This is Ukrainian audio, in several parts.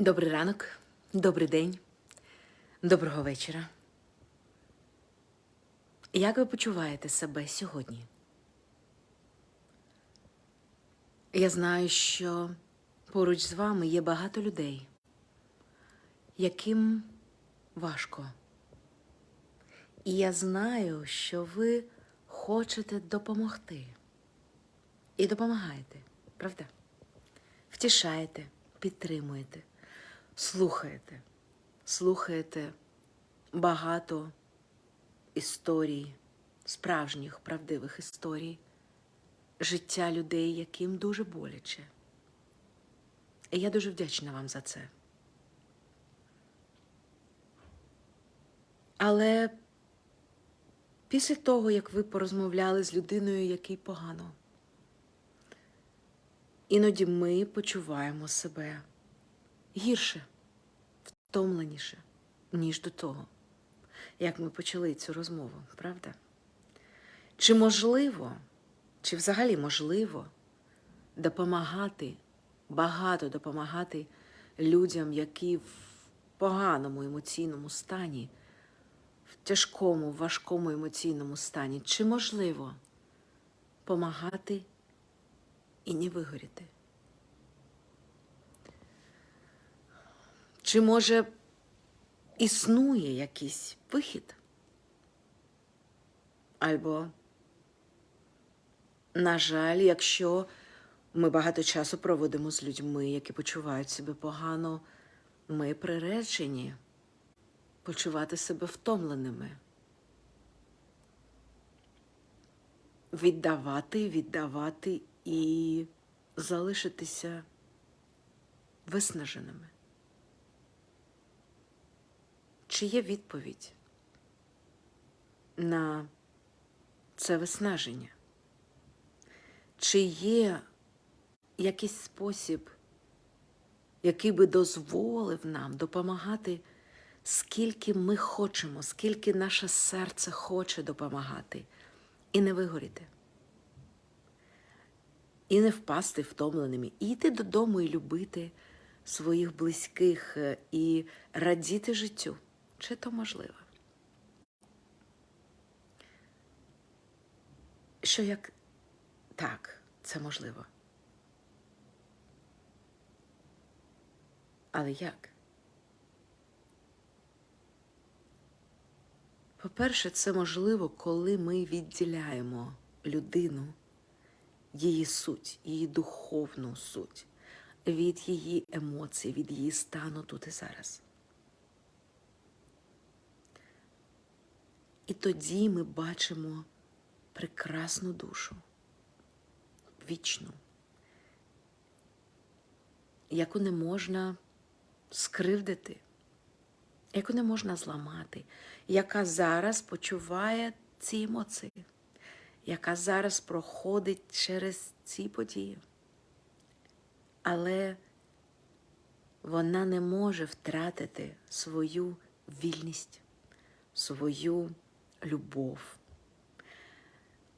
Добрий ранок, добрий день, доброго вечора. Як ви почуваєте себе сьогодні? Я знаю, що поруч з вами є багато людей, яким важко. І я знаю, що ви хочете допомогти. І допомагаєте, правда? Втішаєте, підтримуєте, слухаєте, слухаєте багато історій, справжніх, правдивих історій, життя людей, яким дуже боляче. І я дуже вдячна вам за це. Але після того, як ви порозмовляли з людиною, якій погано, іноді ми почуваємо себе гірше, втомленіше, ніж до того, як ми почали цю розмову, правда? Чи можливо, чи взагалі можливо допомагати, багато допомагати людям, які в поганому емоційному стані, в тяжкому, важкому емоційному стані? Чи можливо помагати і не вигоріти? Чи може існує якийсь вихід? Або, на жаль, якщо ми багато часу проводимо з людьми, які почувають себе погано, ми приречені почувати себе втомленими. Віддавати, віддавати і залишитися виснаженими. Чи є відповідь на це виснаження? Чи є якийсь спосіб, який би дозволив нам допомагати, скільки ми хочемо, скільки наше серце хоче допомагати, і не вигоріти? І не впасти втомленими, і йти додому і любити своїх близьких е, і радіти життю. Чи то можливо? Що як так, це можливо. Але як? По-перше, це можливо, коли ми відділяємо людину, її суть, її духовну суть від її емоцій, від її стану тут і зараз. І тоді ми бачимо прекрасну душу, вічну, яку не можна скривдити, яку не можна зламати, яка зараз почуває ці емоції, яка зараз проходить через ці події. Але вона не може втратити свою вільність, свою любов.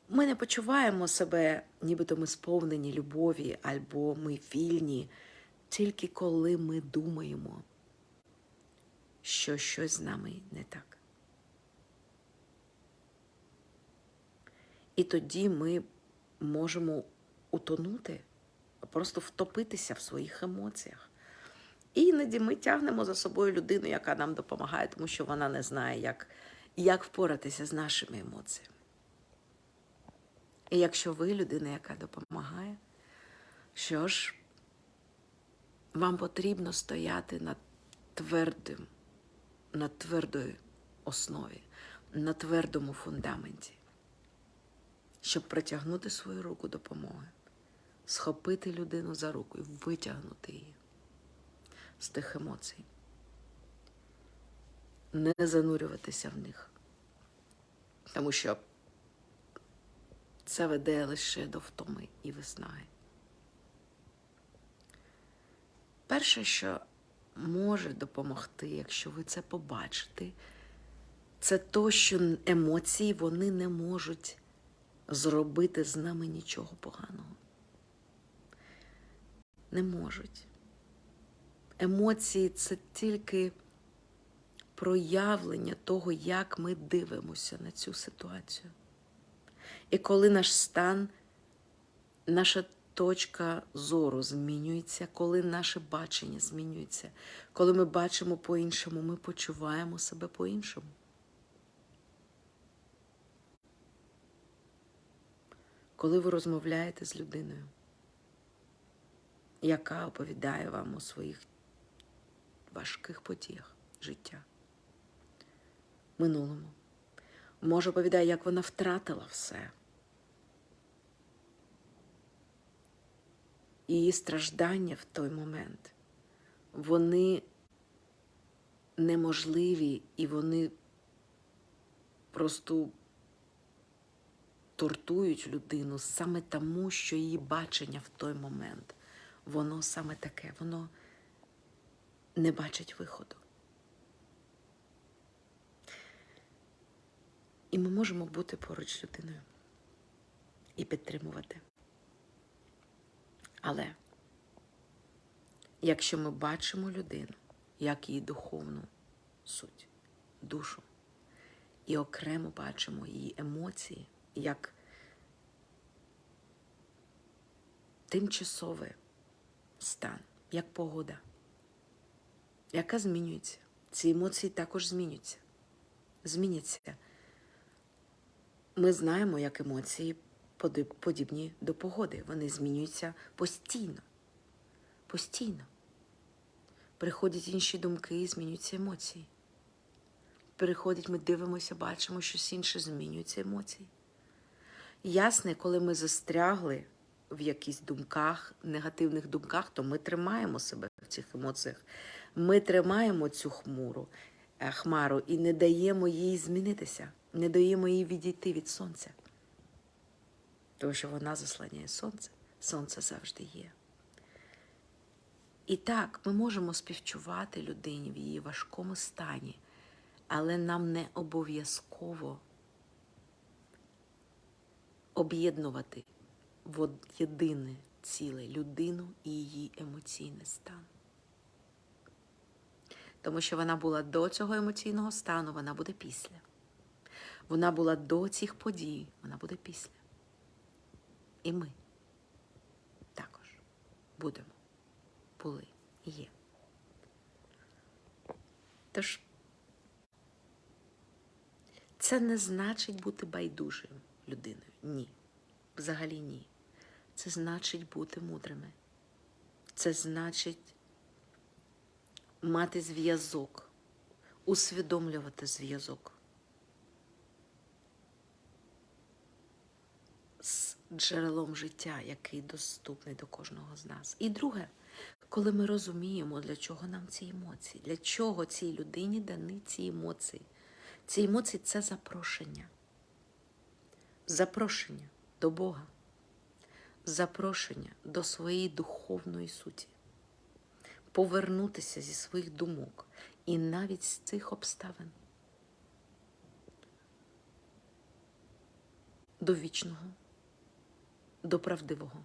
Ми не почуваємо себе, нібито ми сповнені любові, або ми вільні, тільки коли ми думаємо, що щось з нами не так. І тоді ми можемо утонути, просто втопитися в своїх емоціях. І іноді ми тягнемо за собою людину, яка нам допомагає, тому що вона не знає, як як впоратися з нашими емоціями. І якщо ви людина, яка допомагає, що ж, вам потрібно стояти на твердим, на твердої основі, на твердому фундаменті, щоб протягнути свою руку допомоги, схопити людину за руку і витягнути її з тих емоцій не занурюватися в них. Тому що це веде лише до втоми і виснаги. Перше, що може допомогти, якщо ви це побачите, це то, що емоції вони не можуть зробити з нами нічого поганого. Не можуть. Емоції це тільки проявлення того, як ми дивимося на цю ситуацію. І коли наш стан, наша точка зору змінюється, коли наше бачення змінюється, коли ми бачимо по-іншому, ми почуваємо себе по-іншому. Коли ви розмовляєте з людиною, яка оповідає вам у своїх важких подіях життя, минулому, може оповідає, як вона втратила все. Її страждання в той момент, вони неможливі і вони просто тортують людину саме тому, що її бачення в той момент, воно саме таке, воно не бачить виходу. І ми можемо бути поруч з людиною і підтримувати. Але якщо ми бачимо людину, як її духовну суть, душу, і окремо бачимо її емоції, як тимчасовий стан, як погода, яка змінюється. Ці емоції також змінюються. Зміняться. Ми знаємо, як емоції подібні до погоди. Вони змінюються постійно. Постійно. Приходять інші думки і змінюються емоції. Приходять, ми дивимося, бачимо, щось інше змінюються емоції. Ясне, коли ми застрягли в якихось думках, негативних думках, то ми тримаємо себе в цих емоціях. Ми тримаємо цю хмуру, е, хмару і не даємо їй змінитися, не даємо їй відійти від сонця. Тому що вона заслоняє сонце, сонце завжди є. І так, ми можемо співчувати людині в її важкому стані, але нам не обов'язково об'єднувати в єдине ціле людину і її емоційний стан. Тому що вона була до цього емоційного стану, вона буде після. Вона була до цих подій, вона буде після. І ми також будемо, були і є. Тож це не значить бути байдужим людиною. Ні. Взагалі ні. Це значить бути мудрими. Це значить мати зв'язок, усвідомлювати зв'язок з джерелом життя, який доступний до кожного з нас. І друге, коли ми розуміємо, для чого нам ці емоції, для чого цій людині дані ці емоції. Ці емоції це запрошення. Запрошення до Бога, запрошення до своєї духовної суті, повернутися зі своїх думок і навіть з цих обставин до вічного, до правдивого.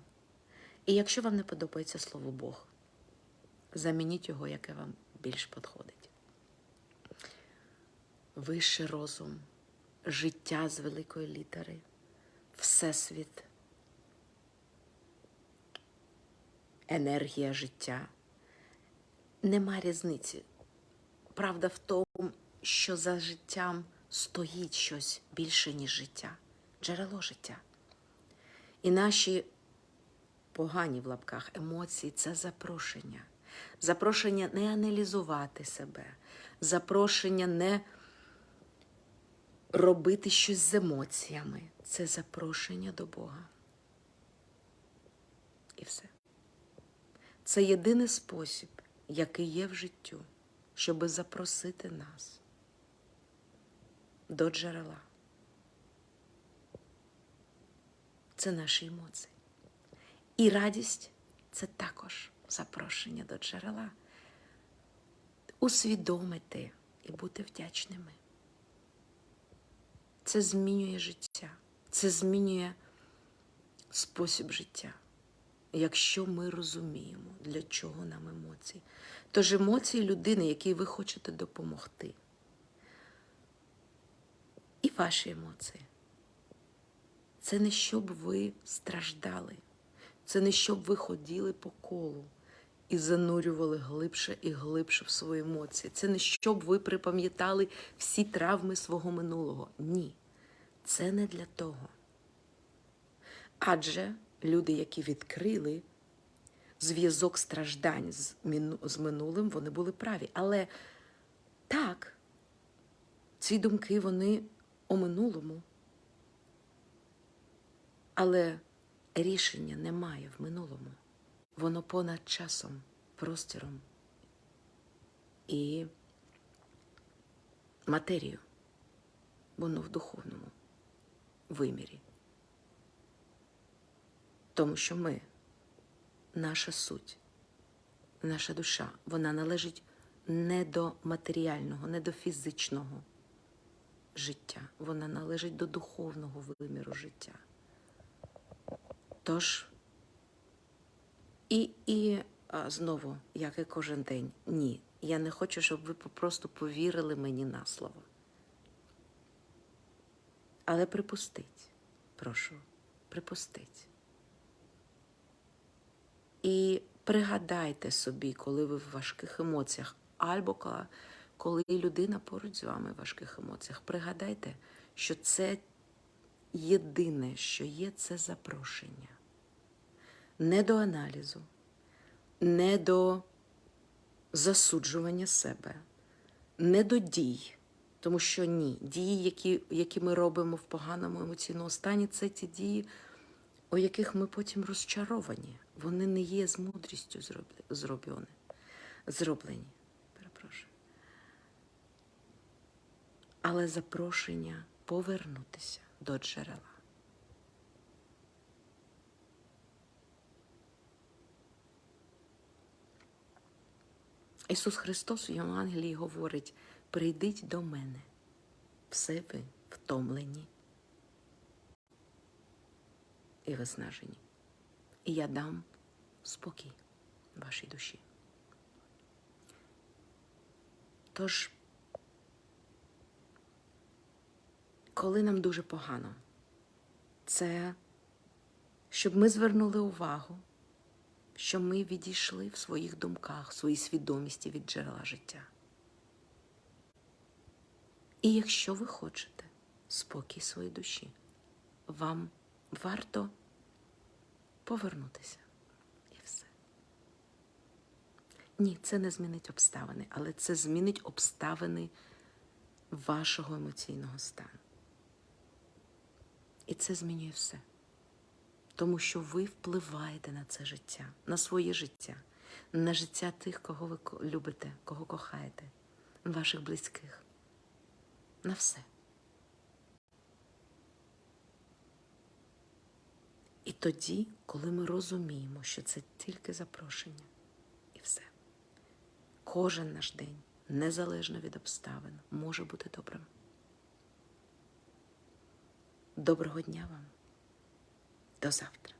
І якщо вам не подобається слово Бог, замініть його, яке вам більш підходить. Вищий розум, життя з великої літери, Всесвіт, енергія життя. Нема різниці. Правда в тому, що за життям стоїть щось більше, ніж життя, джерело життя. І наші погані в лапках емоції це запрошення. Запрошення не аналізувати себе, запрошення не робити щось з емоціями. Це запрошення до Бога. І все. Це єдиний спосіб, який є в життю, щоб запросити нас до джерела. Це наші емоції. І радість це також запрошення до джерела. Усвідомити і бути вдячними. Це змінює життя, це змінює спосіб життя. якщо ми розуміємо, для чого нам емоції. Тож емоції людини, якій ви хочете допомогти. І ваші емоції. Це не щоб ви страждали, це не щоб ви ходіли по колу і занурювали глибше і глибше в свої емоції. Це не щоб ви припам'ятали всі травми свого минулого. Ні, це не для того. Адже люди, які відкрили зв'язок страждань з, минулим, вони були праві. Але так, ці думки вони о минулому. Але рішення немає в минулому. Воно понад часом, простіром і матерією. Воно в духовному вимірі. Тому що ми, наша суть, наша душа, вона належить не до матеріального, не до фізичного життя. Вона належить до духовного виміру життя. Тож, і, і а, знову, як і кожен день, ні. Я не хочу, щоб ви просто повірили мені на слово. Але припустіть, прошу, припустіть. І пригадайте собі, коли ви в важких емоціях, або коли людина поруч з вами в важких емоціях, пригадайте, що це єдине, що є, це запрошення. Не до аналізу, не до засуджування себе, не до дій. Тому що ні, дії, які, які ми робимо в поганому емоційному стані, це ті дії, у яких ми потім розчаровані. Вони не є з мудрістю зроблені. зроблені. Перепрошую. Але запрошення повернутися до джерела. Ісус Христос у Євангелії говорить: прийдіть до мене, все ви втомлені і виснажені, і я дам спокій вашій душі. Тож, коли нам дуже погано, це щоб ми звернули увагу, що ми відійшли в своїх думках, в своїй свідомості від джерела життя. І якщо ви хочете спокій своїй душі, вам варто повернутися. І все. Ні, це не змінить обставини, але це змінить обставини вашого емоційного стану. І це змінює все. Тому що ви впливаєте на це життя, на своє життя, на життя тих, кого ви любите, кого кохаєте, ваших близьких. На все. І тоді, коли ми розуміємо, що це тільки запрошення, і все. Кожен наш день, незалежно від обставин, може бути добрим. Доброго дня вам. До завтра.